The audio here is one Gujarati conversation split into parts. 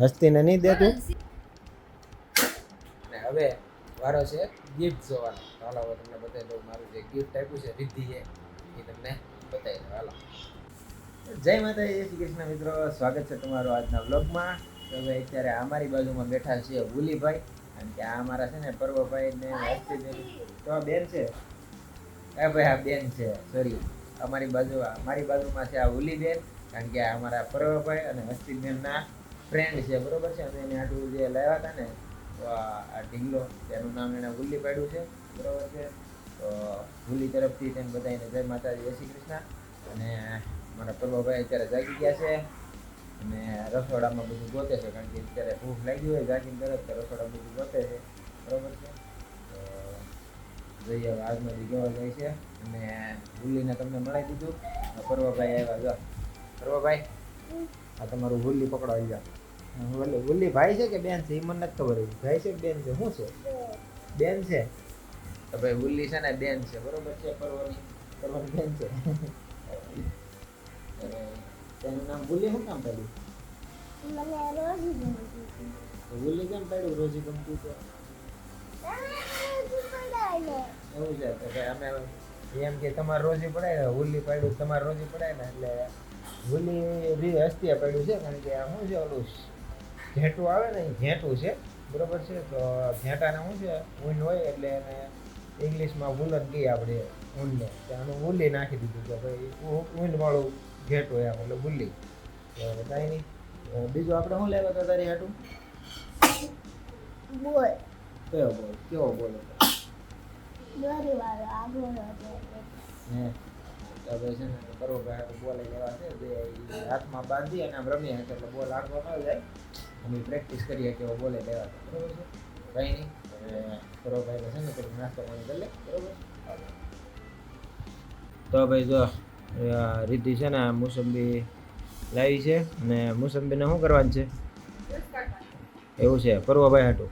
હસ્તીને નહીં દેતું? અને હવે વારો છે ગિફ્ટ જોવાનો. હાલો હવે તમને બતાવી દઉં મારું જે ગિફ્ટ આપ્યું છે રિદ્ધિ એ તમને બતાવી દઉં હાલો. જય માતા જય શ્રી કૃષ્ણ મિત્રો. સ્વાગત છે તમારું આજના વ્લોગમાં. તો હવે અત્યારે અમારી બાજુમાં બેઠા છીએ ભૂલીભાઈ. કારણ કે આ અમારા છે ને પર્વભાઈ ને હસ્તીબેન તો આ બેન છે? એ ભાઈ આ બેન છે. સોરી અમારી બાજુ મારી બાજુમાં છે આ હુલીબેન કારણ કે આ અમારા પર્વભાઈ અને હસ્તીબેનના ફ્રેન્ડ છે, બરોબર છે? અમે એને આટલું જે લાવ્યા હતા ને આ ઢીંગલો, તેનું નામ એને હુલ્લી પાડ્યું છે, બરોબર છે? તો હુલ્લી તરફથી તેને બધાને જય માતાજી, જય શ્રી કૃષ્ણ. અને મારા પર્વભાઈ અત્યારે જાગી ગયા છે. અને રસોડામાં બધું ગોતે છે, કારણ કે અત્યારે ભૂખ લાગી હોય જાગીને તરત રસોડામાં બધું ગોતે છે, બરોબર છે? જોઈએ હવે આજનો દી જાય છે, અને ગુલ્લીને તમને મળાવી દીધું. પર્વભાઈ આવ્યા, જો. પર્વભાઈ આ તમારું હુલ્લી પકડો, આવી જાઓ. હુલ્લી ભાઈ છે કે બેન છે? એ મને નથી ખબર ભાઈ છે બેન છે? શું છે? બેન છે? તો ભાઈ ઉલ્લી છે ને બેન છે. બરોબર છે? પરવાની. પરવાની બેન છે. તેનું નામ હુલ્લી શું કામ પડ્યું? હુલ્લી કેમ પડ્યું? રોજી ગમતું છે એવું છે? તો ભાઈ અમે એમ કે તમારે રોજી પડાય ને હુલ્લી પાડ્યું તમારે રોજી પડાય ને એટલે હુલ્લી હસ્તી હસ્તીએ પડ્યું છે? કારણ કે આ શું છે ઓલું? ઘેટું આવે ને એ ઘેટું છે. બરોબર છે? તો ઘેટાને શું છે? ઊન હોય એટલે એને ઇંગ્લિશમાં વુલન કહીએ આપણે ઊનને. તો આનું હુલ્લી નાખી દીધું કે ભાઈ ઊનવાળું ઘેટું હોય એટલે હુલ્લી તો કાંઈ નહીં. બીજું આપણે શું લેવા હતા તારી હાટું? બોલ. કયો બોલ? કેવો બોલ હે. હવે છે ને બરોબર બોલ લેવા છે. હાથમાં બાંધી અને આમ રમીએ એટલે બોલ આગળ ન જાય. અમે પ્રેક્ટિસ કરીએ કે બોલે લેવા છે બરોબર છે? કંઈ નહીં. હવે બરોભાઈને છે ને થોડુંક નાસ્તો પાણી કરી લે. બરોબર તો ભાઈ જો આ રીતિ છે ને આ મોસંબી લાવી છે. અને મોસંબીને શું કરવાનું છે? એવું છે પરવાભાઈ હાટું?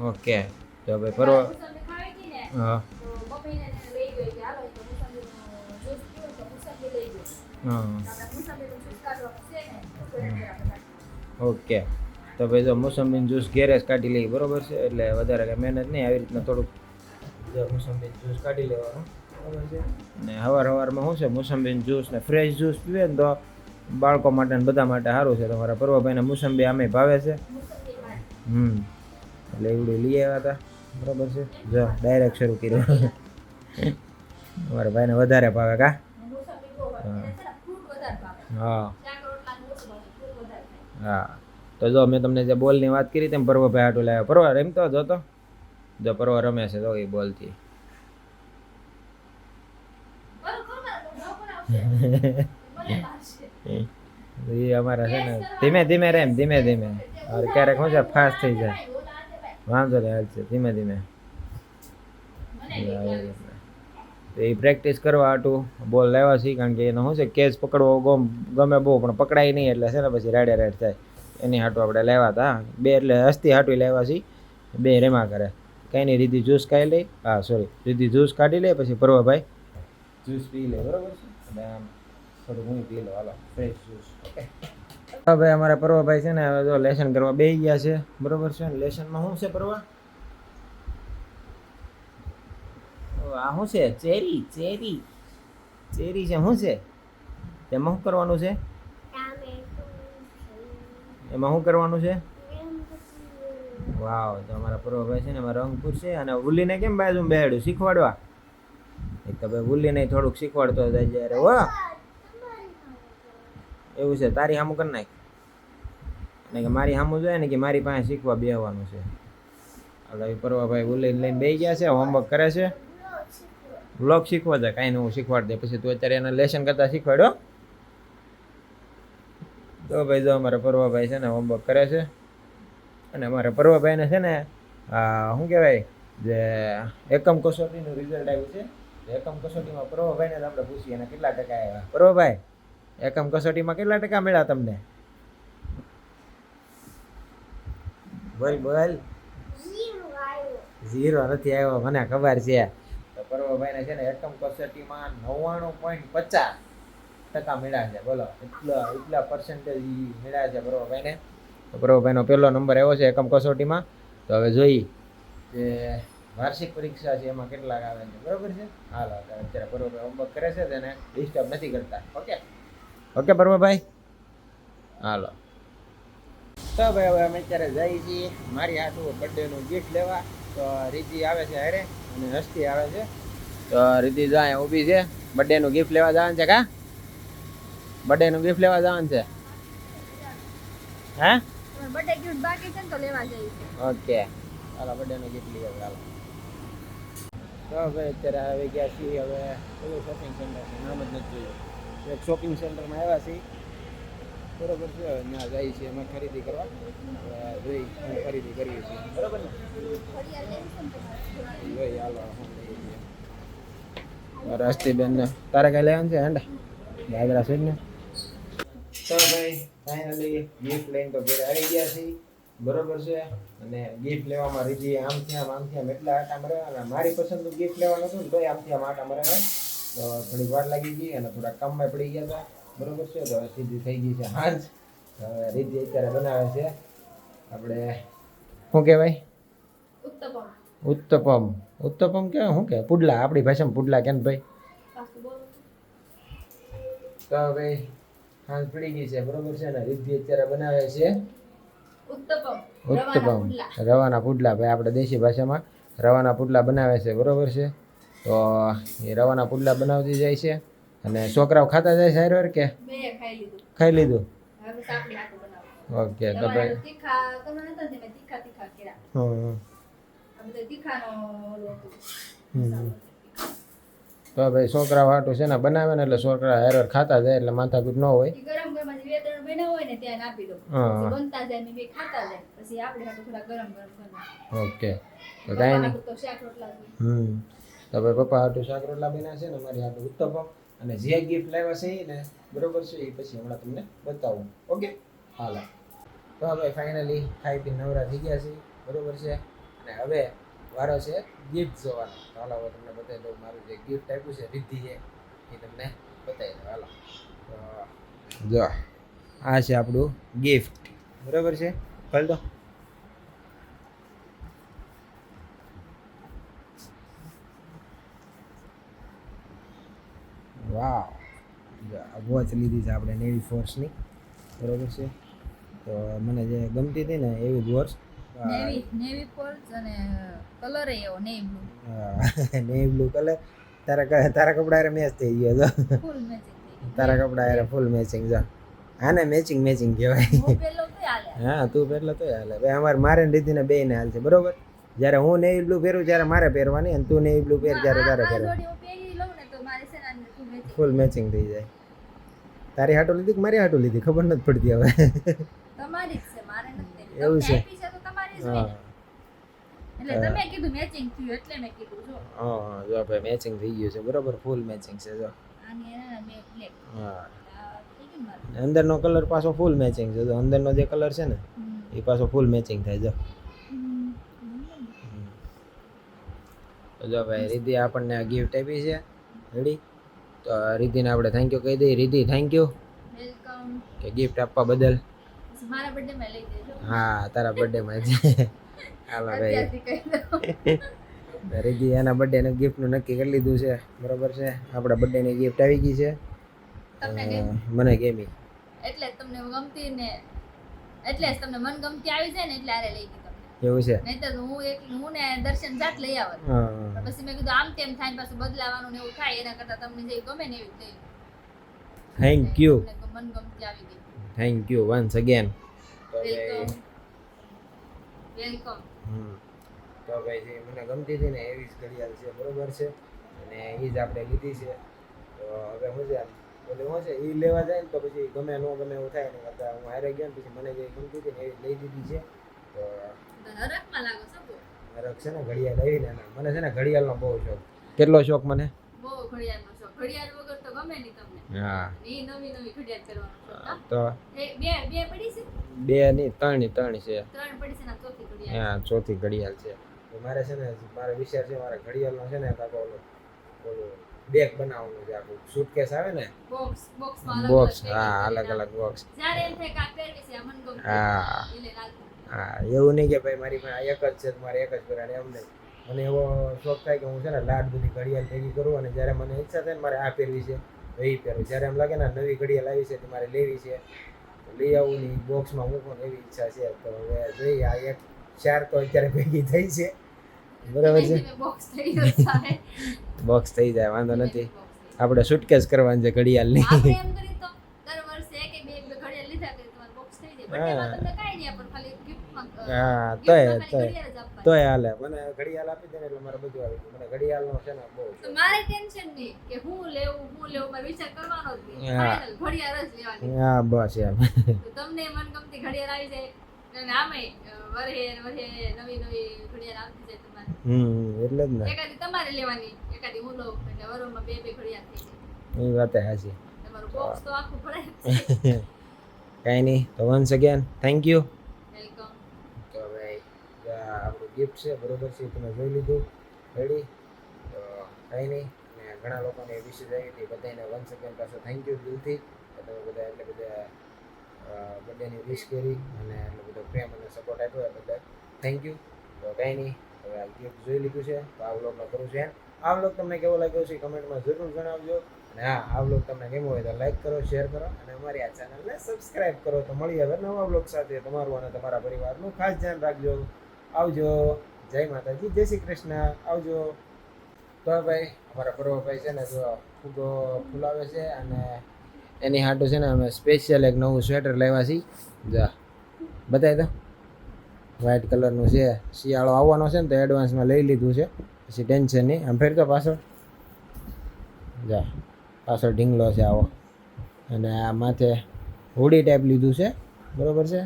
ઓકે. તો ભાઈ પર્વ હા. હા. ઓકે. તો ભાઈ જો મોસંબીનું જ્યુસ ઘેરે જ કાઢી લઈ બરોબર છે? એટલે વધારે કંઈ મહેનત નહીં આવી રીતના થોડુંક. જો મોસંબીનું જ્યુસ કાઢી લેવાનું. બરોબર છે? અને સવાર હવારમાં શું છે? મોસંબીનું જ્યુસ ને ફ્રેશ જ્યુસ પીવે ને તો બાળકો માટે ને બધા માટે સારું છે. તમારા પર્વભાઈને મોસંબી આમે ભાવે છે? હમ. એટલે એવડું લઈ આવ્યા હતા. બરોબર છે? જો ડાયરેક્ટ શરૂ કર્યું. અમારા ભાઈને વધારે ભાવે કા? હા. હા. તો જો મેં તમને જે બોલની વાત કરી તેમ પર્વભાઈ આટું લાવ્યો પરવા રમતો જો તો જો પર્વ રમે છે તો એ બોલથી. એ અમારા છે ને ધીમે ધીમે રેમ ધીમે ધીમે. ક્યારેક શું છે ફાસ્ટ થઈ જાય. વાંધો નહીં હાલ છે ધીમે ધીમે. તો એ પ્રેક્ટિસ કરવા હાટું બોલ લેવા છે કારણ કે એનો શું છે કેચ પકડવો ગમ ગમે બહુ પણ પકડાય નહીં એટલે છે ને પછી રાડે રાડ થાય. એની હાટું આપણે લેવા હતા. બે એટલે હસ્તી હાટું લેવા છીએ બે રેમા કરે. કંઈ નહીં રીધી જ્યુસ કાઢી લઈ હા સોરી રીધી જ્યુસ કાઢી લે પછી પરવાભાઈ જ્યુસ પી લે બરાબર છે? અને આમ થોડું હું પી લો હાલો ફ્રેશ જ્યુસ ઓકે ભાઈ અમારા પરવાભાઈ છે ને હવે જો લેસન કરવા બે ગયા છે બરોબર છે? લેસનમાં શું છે પરવા ઓ, આ શું છે? ચેરી ચેરી ચેરી છે, શું છે? તેમાં શું કરવાનું છે? એમાં શું કરવાનું છે? વાવ, તો અમારા પરવાભાઈ છે ને, એમાં રંગપુર છે અને ઉલીને કેમ બાજુ બેહાડ્યું? શીખવાડવા. એક તો ભાઈ ઉલીને થોડુંક શીખવાડતો હતો જ્યારે, હો. એવું છે, તારી સામું કરી નાખ. અને કે મારી સામું જોઈએ ને કે મારી પાસે શીખવા બેહવાનું છે. હવે પરવાભાઈ ઉલી લઈને બે ગયા છે હોમવર્ક કરે છે. બ્લોગ શીખવા જાય કાંઈ નવું શીખવાડી દે. પછી તું અત્યારે એના લેસન કરતા શીખવાડ્યો તો ભાઈ જો અમારા પરવાભાઈ છે ને હોમવર્ક કરે છે. અને અમારા પરવાભાઈને છે ને આ શું કહેવાય જે એકમ કસોટીનું રિઝલ્ટ આવ્યું છે. એકમ કસોટીમાં પરવાભાઈને જ આપણે પૂછીએ એને કેટલા ટકા આવ્યા. પરવાભાઈ એકમ કસોટીમાં કેટલા ટકા મળ્યા તમને? બોલ બોલ. ઝીરો નથી આવ્યો મને ખબર છે. પરવાભાઈને છે ને એકમ કસોટીમાં નવ્વાણું પોઈન્ટ પચાસ ટકા મળ્યા છે. બોલો, એટલા એટલા પર્સન્ટેજ મળ્યા છે પ્રભાભાઈને તો પ્રભાભાઈનો પહેલો નંબર આવ્યો છે એકમ કસોટીમાં. તો હવે જોઈ કે વાર્ષિક પરીક્ષા છે એમાં કેટલાક આવે છે. બરોબર છે? હાલો અત્યારે પ્રભાભાઈ હોમવર્ક કરે છે તેને ડિસ્ટર્બ નથી કરતા. ઓકે? ઓકે પ્રભાભાઈ હાલો. તો ભાઈ હવે અમે અત્યારે જઈએ છીએ. મારી હાથું બર્થડેનું ગિફ્ટ લેવા. તો રીજી આવે છે હારે અને હસ્તી આવે છે. તો રીતિ જો અહીંયા ઊભી છે. બર્થડેનું ગિફ્ટ લેવા જવાનું છે કા? બર્થડેનું ગિફ્ટ લેવા જવાનું છે? હે? બર્થડે ગિફ્ટ બાકી છે તો લેવા જઈએ. ઓકે. ચાલો બર્થડેનું ગિફ્ટ લઈએ ચાલો તો ભાઈ અત્યારે આવી ગયા છીએ હવે પેલું શોપિંગ સેન્ટર છે નામ જ નથી જોયું. એક શોપિંગ સેન્ટરમાં આવ્યા છીએ. બરોબર છે હવે ત્યાં જાય છે અમે ખરીદી કરવા. જોઈ ખરીદી કરીએ છીએ. બરોબર ને? જોઈ હાલો લઈએ ને. તારે કઈ લેવાનું છે હેંડા? ગાજરા છે ને. તો ભાઈ ફાઇનલી ગિફ્ટ લઈને તો ઘરે આવી ગયા છે બરોબર છે? અને ગિફ્ટ લેવામાં રીધી આમથી આમ આમથી આમ એટલા આટા મરે અને મારી પસંદનું ગિફ્ટ લેવાનું હતું ને આમથી આમ આટા મરે તો થોડીક વાર લાગી ગઈ અને થોડા કામમાં પડી ગયા હતા. બરોબર છે? તો હવે સીધી થઈ ગઈ છે હાંજ. હવે રીતિ અત્યારે બનાવે છે. આપણે શું કહેવાય? ઉત્તપમ. ઉત્તપમ. ઉત્તપમ કે શું કે? પુડલા આપણી ભાષામાં પુડલા કે ભાઈ? તો ભાઈ હાલ પડી ગઈ છે બરોબર છે ને? રિદ્ધિ અત્યારે બનાવે છે. ઉત્તપમ રવાના પુડલા. ભાઈ આપણે દેશી ભાષામાં રવાના પુડલા બનાવે છે બરોબર છે? તો એ રવાના પુડલા બનાવતી જાય છે. અને છોકરાઓ ખાતા જાય છે હારવાર કે? ખાઈ લીધું. ઓકે તો ભાઈ હમ. તો ભાઈ છોકરા હાટું છે ને બનાવે ને એટલે છોકરા હારવાર ખાતા જાય એટલે માથાકૂટ ન હોય. ગરમ ગરમ બે ત્રણ બન્યા હોય ને ત્યાં આપી દો બનતા જાય ને બે ખાતા જાય. પછી આપણે હાટું થોડા ગરમ ગરમ કરવા ઓકે. તો કાંઈ નહીં તો શાક રોટલા હમ. તો ભાઈ પપ્પા હાટું શાક રોટલા બન્યા છે ને મારી હાટું ઉત્તપમ. અને જે ગિફ્ટ લાવ્યા છે ને બરોબર છે એ પછી હમણાં તમને બતાવું. ઓકે? હાલો. તો ભાઈ ફાઇનલી ખાઈ નવરા થઈ ગયા છે. બરોબર છે? અને હવે વારો છે ગિફ્ટ જોવાનો. હાલો, હવે તમને બતાવી દઉં મારું જે ગિફ્ટ આપ્યું છે રિદ્ધિએ એ તમને બતાવી દઉં. હાલો. જો, આ છે આપણું ગિફ્ટ બરોબર છે? ખોલ દો. વોચ લીધી છે આપણે નેવી ફોર્સની બરોબર છે? તો મને જે ગમતી હતી ને એવી જ વોચ નેવી નેવી ફોલ્સ અને કલર એવો navy blue navy blue colour તારા તારા કપડા હારે મેચ થઈ ગયો તો. ફૂલ મેચિંગ તારા કપડા હારે ફૂલ મેચિંગ જો. આને મેચિંગ મેચિંગ કહેવાય. હું તો પહેલા તો હાલે. ભાઈ અમારે મારે ને રીતિને બે ને હાલ છે બરોબર? જ્યારે હું નેવી બ્લુ પહેરું ત્યારે મારે પહેરવાની અને તું નેવી બ્લુ પહેર ત્યારે તારે પહેરવાની. ફૂલ મેચિંગ થઈ જાય. તારી હાટો લીધી કે મારી હાટો લીધી? ખબર નથી પડતી હવે. તમારી જ છે મારે નથી. એવું છે? એટલે તમે કીધું મેચિંગ થયું એટલે મેં કીધું જો. હા જો ભાઈ મેચિંગ થઈ ગયું છે. બરોબર ફૂલ મેચિંગ છે જો. હા. અંદરનો કલર પાછો ફૂલ મેચિંગ છે જો. અંદરનો જે કલર છે ને એ પાછો ફૂલ મેચિંગ થાય જો. જો ભાઈ રિધિ આપણને આ ગિફ્ટ આપી છે. રેડી તો રિધિને આપણે થેન્ક યુ કહી દઈએ. રિધિ થેન્ક યુ કે ગિફ્ટ આપવા બદલ. મારા બર્થડે માં લઈ દેજો. હા તારા બર્થડેમાં છે હાલો ભાઈ. રિધિ એના બર્થડેનું ગિફ્ટનું નક્કી કરી લીધું છે. બરોબર છે? આપણા બર્થડેની ગિફ્ટ આવી ગઈ છે? મને ગેમી. એટલે તમને ગમતી ને એટલે તમને મન ગમતી આવી જાય ને એટલે આરે લઈ ગઈ એવું છે? નહીતર હું એક હું ને દર્શન જાત લઈ આવત. પછી મેં કીધું આમ તેમ થાય ને પાછું બદલાવાનું ને એવું થાય એના કરતા તમને જે ગમે ને એવી થઈ. થેન્ક યુ મન ગમતી આવી ગઈ. Thank you once again welcome welcome hmm. તો ભાઈ જે મને ગમતી હતી ને એવી જ ઘડિયાળ છે બરોબર છે? અને એ જ આપણે લીધી છે. તો હવે હું છે એટલે હું છે એ લેવા જાય ને તો પછી ગમે ન ગમે એવું થાય ને કરતા હું હારે ગયો ને પછી મને જે ગમતી હતી ને એવી લઈ દીધી છે. તો હરખમાં લાગો છો ને ઘડિયાળ લઈને મને છે ને ઘડિયાળનો બહુ શોખ. કેટલો શોખ મને? બહુ ઘડિયાળનો ઘડિયાળ વગર તો ગમે નહીં તમને. હા. એ નવી નવી ઘડિયાળ કરવાનો તો એ બે બે પડી છે? બે ની ત્રણની ત્રણ છે. ત્રણ પડી છે ને ચોથી ઘડિયાળ. હા ચોથી ઘડિયાળ છે. મારે છે ને મારે વિચાર છે મારે ઘડિયાળનો છે ને કાકો ઓલો ઓલો બેગ બનાવવાનું છે આખું સુટકેસ આવે ને? બોક્સ હા અલગ અલગ બોક્સ જ્યારે એમ થાય કે પહેરવી છે આ મનગમતી હા. હા એવું નહીં કે ભાઈ મારી પાસે એક જ છે મારે એક જ પહેરવાની એમ નહીં. મને એવો શોખ થાય કે હું છે ને લાડ બધી ઘડિયાળ ભેગી કરું અને જ્યારે મને ઈચ્છા થાય ને મારે આ પહેરવી છે તો એ પહેરવી જ્યારે એમ લાગે ને નવી ઘડિયાળ આવી છે તો મારે લેવી છે લઈ આવું ને બોક્સમાં મૂકો ને એવી ઈચ્છા છે. તો હવે જોઈએ આ એક ચાર તો અત્યારે ભેગી થઈ છે. બરાબર છે? બોક્સ થઈ જાય વાંધો નથી. આપણે સુટકેસ કરવાની છે હા તો ઘડિયાળ જાય. હા. બર્થડેમાં તોય- હાલે. મને ઘડિયાળ આપી દે ને એટલે મારે બધું આવી ગયું. મને ઘડિયાળનો છે ને બહુ તો મારે ટેન્શન નહીં કે હું લેવું હું લેવું મારે વિચાર કરવાનો જ નહીં. ફાઇનલ ઘડિયાળ જ લેવાની. હા બસ એમ. તો તમને મનગમતી ઘડિયાળ આવી જાય. અને આમે વરહે વરહે નવી નવી ઘડિયાળ આવતી જાય તમારે. હમ એટલે જ ને. એકાદી તમારે લેવાની. એકાદી હું લઉં એટલે વરોમાં બે બે ઘડિયાળ થઈ જાય. એ વાત હાચી. તમારું બોક્સ તો આખું ભરાય કાંઈ નહીં. તો once again thank you welcome તો ભાઈ આ આપણું ગિફ્ટ છે, બરોબર છે તમે જોઈ લીધું. રેડી કાંઈ નહીં. અને ઘણા લોકોને વિશેષ આવી હતી બધાને વન સેકન્ડ પાસે થેન્ક યુ દિલથી. તમે બધા એટલે બધા બધાની વિશ કરી અને એટલો બધો પ્રેમ અને સપોર્ટ આપ્યો એ બદલ. થેન્ક યુ તો કંઈ નહીં. હવે આ ગિફ્ટ જોઈ લીધું છે. તો આ વ્લોગમાં કરું છું. એમ આ વ્લોગ તમને કેવો લાગ્યો છે કમેન્ટમાં જરૂર જણાવજો. અને હા, આ વ્લોગ તમને કેવો હોય તો લાઈક કરો શેર કરો અને અમારી આ ચેનલને સબસ્ક્રાઈબ કરો. તો મળી હવે નવા વ્લોગ સાથે તમારું અને તમારા પરિવારનું ખાસ ધ્યાન રાખજો. આવજો, જય માતાજી, જય શ્રી કૃષ્ણ, આવજો. તો ભાઈ અમારા પર્વભાઈ છે ને જો ફૂગો ફૂલાવે છે અને એની હાટું છે ને અમે સ્પેશિયલ એક નવું સ્વેટર લેવા છીએ. જા, બતાવી દો. વ્હાઇટ કલરનું છે, શિયાળો આવવાનો છે ને તો એડવાન્સમાં લઈ લીધું છે. પછી ટેન્શન નહીં, આમ ફેરતો પાછળ. જા, પાછળ ઢીંગલો છે આવો. અને આ માથે હુડી ટાઈપ લીધું છે, બરોબર છે?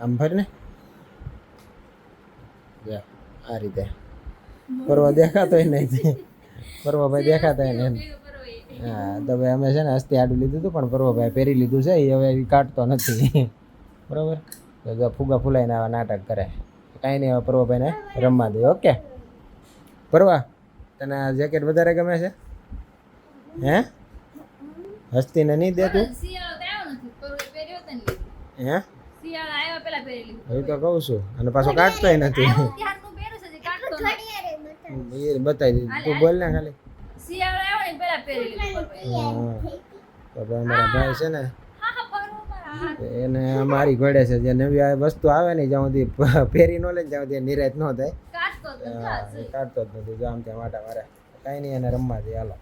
આમ ફર ને જા આ રીતે. પરવા દેખાતોય નહીં પરવાભાઈ દેખાતા નહીં. હા તો ભાઈ અમે છે ને હસ્તી આડું લીધું હતું પણ પરવાભાઈ પહેરી લીધું છે એ હવે કાઢતો નથી. બરોબર? તો ફુગા ફૂલાઈને આવા નાટક કરે. કાંઈ નહીં હવે પર્વભાઈને રમવા દે ઓકે? પરવા તને આ જેકેટ વધારે ગમે છે? હે? હસ્તીને નહીં દેતું હે? શિયાળો આવ્યો પેલા પહેરી લીધું. હવે તો કહું છું અને પાછો કાઢતોય નથી આવ્યો ત્યારનું પહેર્યું છે હજી કાઢતો નથી. એ બતાવી દીધું. તું બોલ ને ખાલી. શિયાળો આવ્યો ને પેલા પહેરી લીધું પર- હા. તો ભાઈ અમારા ભાઈ છે ને હા હા ફરવું મારા હાથ. એને મારી ઘોડે છે જે નવી વસ્તુ આવે ને જ્યાં સુધી પહેરી ન લે ને ત્યાં સુધી નિરાત ન થાય. કાઢતો જ નથી હા, કાઢતો જ નથી જો આમ ત્યાં માટા મારે કાંઈ નહીં એને રમવા દે હાલો.